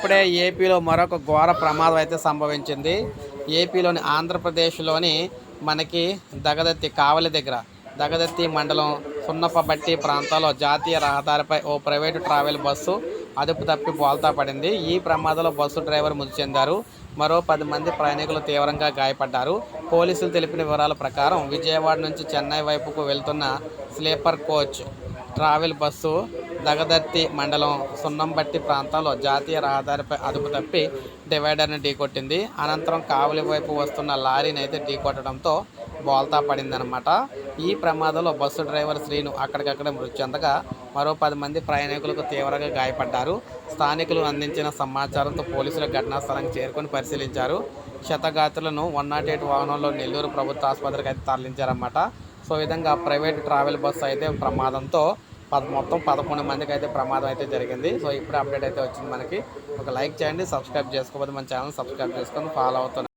ఇప్పుడే ఏపీలో మరొక ఘోర ప్రమాదం అయితే సంభవించింది. ఏపీలోని ఆంధ్రప్రదేశ్లోని మనకి దగదత్తి కావలి దగ్గర దగదత్తి మండలం సున్నపబట్టి ప్రాంతాల్లో జాతీయ రహదారిపై ఓ ప్రైవేటు ట్రావెల్ బస్సు అదుపు తప్పి బోల్తా పడింది. ఈ ప్రమాదంలో బస్సు డ్రైవర్ మృతి చెందారు. మరో పది మంది ప్రయాణికులు తీవ్రంగా గాయపడ్డారు. పోలీసులు తెలిపిన వివరాల ప్రకారం విజయవాడ నుంచి చెన్నై వైపుకు వెళ్తున్న sleeper coach travel bus Dagadarthi మండలం సున్నంబట్టి ప్రాంతంలో జాతీయ రహదారిపై అదుపు తప్పి డివైడర్ను ఢీకొట్టింది అనంతరం కావలి వైపు వస్తున్న లారీని అయితే ఢీకొట్టడంతో బోల్తా పడిందనమాట ఈ ప్రమాదంలో బస్సు డ్రైవర్ శ్రీను అక్కడికక్కడే మృతి చెందగా మరో పది మంది ప్రయాణికులకు తీవ్రంగా గాయపడ్డారు. స్థానికులు అందించిన సమాచారంతో పోలీసులు ఘటనా స్థలానికి చేరుకొని పరిశీలించారు. క్షతగాతులను వన్ నాట్ ఎయిట్ వాహనంలో నెల్లూరు ప్రభుత్వ ఆసుపత్రికి అయితే తరలించారన్నమాట. సో ఈ విధంగా ప్రైవేట్ ట్రావెల్ బస్సు అయితే ప్రమాదంతో పద మొత్తం పదకొండు మందికి అయితే ప్రమాదం అయితే జరిగింది. సో ఇప్పుడు అప్డేట్ అయితే వచ్చింది మనకి. ఒక లైక్ చేయండి సబ్స్క్రైబ్ చేసుకోకపోతే మన ఛానల్ సబ్స్క్రైబ్ చేసుకొని ఫాలో అవుతుంది